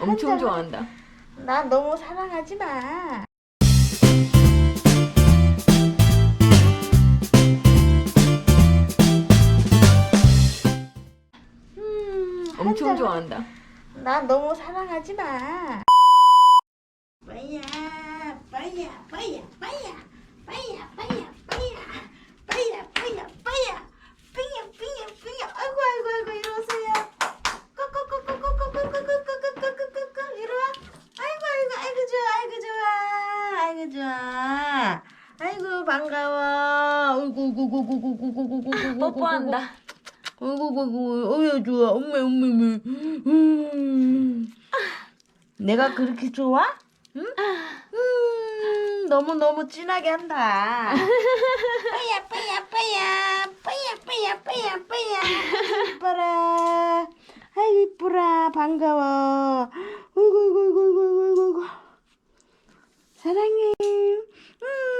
엄청 좋아한다. 나 너무 사랑하지 마. 엄청 한잔. 좋아한다. 나 너무 사랑하지 마. 빠야, 빠야, 빠야, 아. 아이고 반가워. 어이구, 어이구, 뽀뽀한다. 어이구, 어이구, 어이구, 좋아. 엄마, 엄마, 엄마. 음. 내가 그렇게 좋아? 응? 음, 너무 너무 진하게 한다. 빠야, 빠야, 빠야, 빠야, 빠야, 빠야, 빠야. 이뻐라. 아이고 이쁘라. 반가워. 어이구, 어이구, 어이구, 어이구, 어이구, 어이구. 사랑해. 음.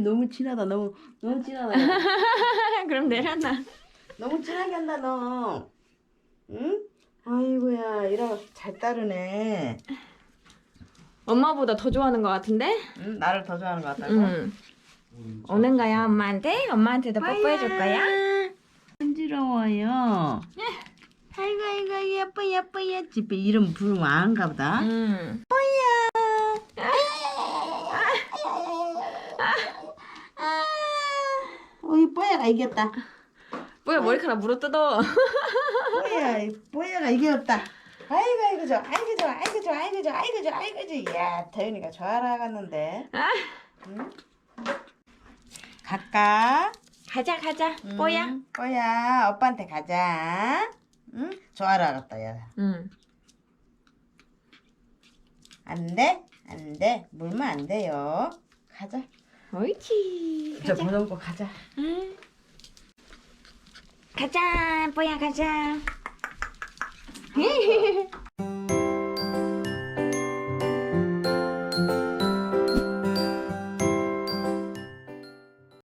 음, 너무 진하다. 너무 너무 진하다. 그럼 내려놔. 너무 진하게 한다 너. 응? 아이고야 이라 잘 따르네. 엄마보다 더 좋아하는 것 같은데? 응? 나를 더 좋아하는 것 같다고? 응. 오는 거야 엄마한테? 엄마한테도 뽀뽀해줄 거야? 간지러워요. 아이고 아이고 예뻐 예뻐 예 집에 이름 부르면 안가 보다. 응. 어 이 뽀야가 이겼다. 뭐야 머리카락 물어 뜯어. 뽀야 뽀야가 이겼다. 아이고 아이고 좋아 아이고 좋아 아이고 좋아 아이고 좋아 아이고 좋아 아이고 좋아 야 태윤이가 좋아라 갔는데. 아, 응? 갈까? 가자 가자. 응, 뽀야. 뽀야 오빠한테 가자. 응? 좋아라 갔다 야. 응. 안 돼? 안 돼. 물면 안 돼요. 가자. 옳지. 저 가자. 보정고 가자. 응. 가자 뽀야 가자.